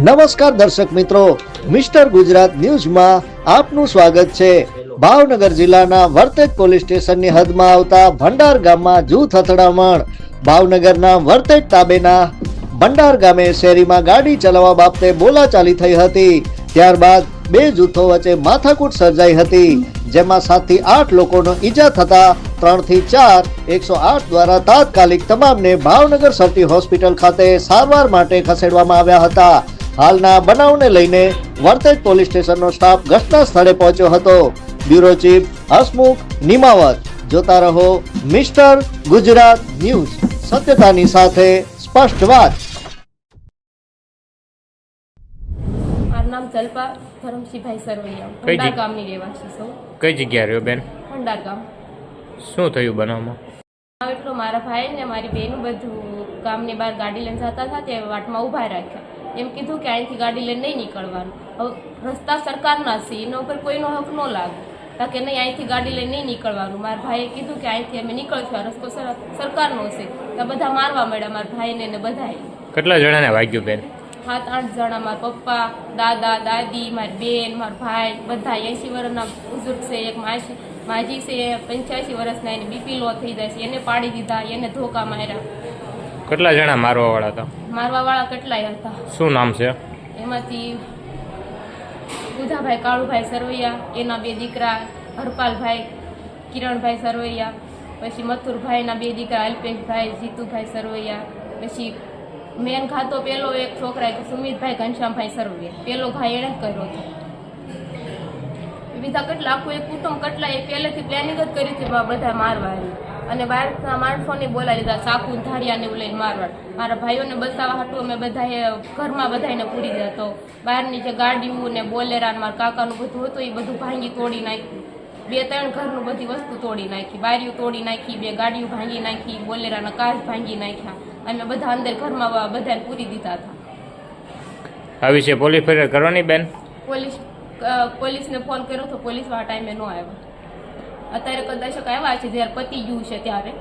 નમસ્કાર દર્શક મિત્રો, મિસ્ટર ગુજરાત ન્યૂઝમાં આપનું સ્વાગત છે. ભાવનગર જિલ્લાના વર્તેજ પોલીસ સ્ટેશનની હદમાં આવતા ભંડાર ગામમાં જૂથ અથડામણ. ભાવનગરના વર્તેજ તાબેના ભંડાર ગામે શેરીમાં ગાડી ચલાવવા બાબતે બોલાચાલી થઈ હતી. ત્યારબાદ બે જૂથો વચ્ચે માથાકૂટ સર્જાઈ હતી. જેમાં સાતથી આઠ લોકોનો ઈજા થતા ત્રણથી ચાર એકસો આઠ દ્વારા તાત્કાલિક તમામને ભાવનગર સરટી હોસ્પિટલ ખાતે સારવાર માટે ખસેડવામાં આવ્યા હતા. હાલના બનાવને લઈને વર્તેજ પોલીસ સ્ટેશનનો સ્ટાફ ઘટના સ્થળે પહોંચ્યો હતો. બ્યુરો ચીફ હસમુખ નિમાવત જોતા રહો મિસ્ટર ગુજરાત ન્યૂઝ સત્યતાની સાથે સ્પષ્ટ વાત. મારું નામ જલ્પા ધરમસિંહભાઈ સરવૈયા. ભંડાર? ગામની રહેવાસી છું. કઈ જગ્યા રહ્યો બેન? ભંડાર ગામ. શું થયું બનાવમાં? એટલો મારા ભાઈ ને મારી બેન બધું ગામની બહાર ગાડી લઈને જતા હતા તે વાટમાં ઊભા રાખ્યા. એમ કીધું કે અહીંથી ગાડી લઈને નહીં નીકળવાનું. હવે રસ્તા સરકારના છે એના ઉપર કોઈનો હક ન લાગે. કારણ કે નહીં અહીંથી ગાડી લઈને નહીં નીકળવાનું. મારા ભાઈએ કીધું કે અહીંથી અમે નીકળશું આ રસ્તો સરકારનો છે. તો બધા મારવા મળ્યા મારા ભાઈને ને બધાએ. કેટલા જણાને વાગ્યું બેન? સાત આઠ જણા મારા પપ્પા દાદા દાદી મારી બેન મારા ભાઈ બધા એસી વર્ષના બુઝુર્ગ છે એક માસી માજી છે પંચ્યાસી વર્ષના એને બીપી લો થઈ જાય છે. એને પાડી દીધા એને ધોકા માર્યા. કેટલા જણા મારવા વાળા હતા? મારવા વાળા કેટલાય હતા? શું નામ છે? એમાંથી બુધાભાઈ કાળુભાઈ સરવૈયા એના બે દીકરા હરપાલભાઈ કિરણભાઈ સરવૈયા પછી મથુરભાઈના બે દીકરા અલ્પેશભાઈ જીતુભાઈ સરવૈયા પછી મેન ખાતો પેલો એક છોકરા સુમિતભાઈ ઘનશ્યામભાઈ સરવૈયા. પેલો ભાઈ એણે કર્યો હતો. બીજા કેટલા આખું એક કુટુંબ કેટલા એ પહેલેથી પ્લાનિંગ જ કરી હતી બા બધા મારવાની. અને બહારના માણસોને બોલાવી લીધા ચાકુ ને ધારિયાને એવું લઈને મારવા. મારા ભાઈઓને બસાવવા હતું અમે બધાએ ઘરમાં બધાને પૂરી દીધા. તો બહારની જે ગાડીઓ ને બોલેરા મારા કાકાનું બધું હતું એ બધું ભાંગી તોડી નાખ્યું. બે ત્રણ ઘરનું બધી વસ્તુ તોડી નાખી. બારીઓ તોડી નાખી બે ગાડીઓ ભાંગી નાખી બોલેરાના કાચ ભાંગી નાખ્યા. અમે બધા અંદર ઘરમાં બધાને પૂરી દીધા હતા. આવી છે પોલીસ ફરિયાદ કરવાની બેન? પોલીસ પોલીસને ફોન કર્યો તો પોલીસવાળા ટાઈમે ન આવ્યા. અત્યારે કદાચ આવ્યા છે, જ્યારે પતી ગયું છે ત્યારે.